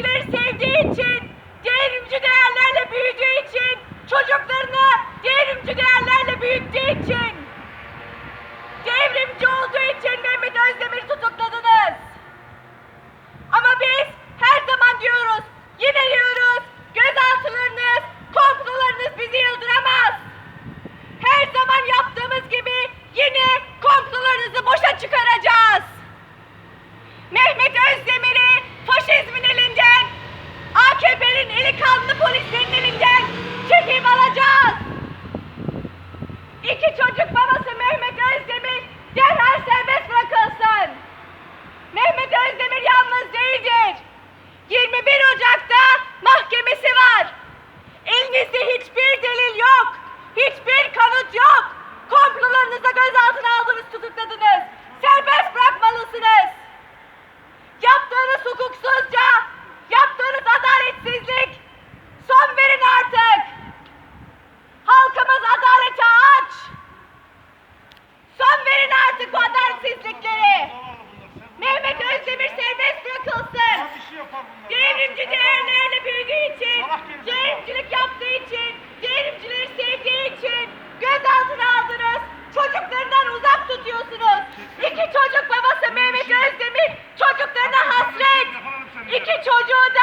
öyküleri sevdiği için, devrimci değerlerle büyüdüğü için, çocuklarını devrimci değerlerle büyüttüğü için, devrimci olduğu için Mehmet Özdemir tutukladınız. Ama biz her zaman diyoruz, yine diyoruz, gözaltılarınız, komplolarınız bizi yıldıramaz. Her zaman yaptığımız gibi yine komplolarınızı boşa çıkaracağız. Mehmet Özdemir polislerin elinden çekip alacağız. İki çocuk babası iki çocuğu da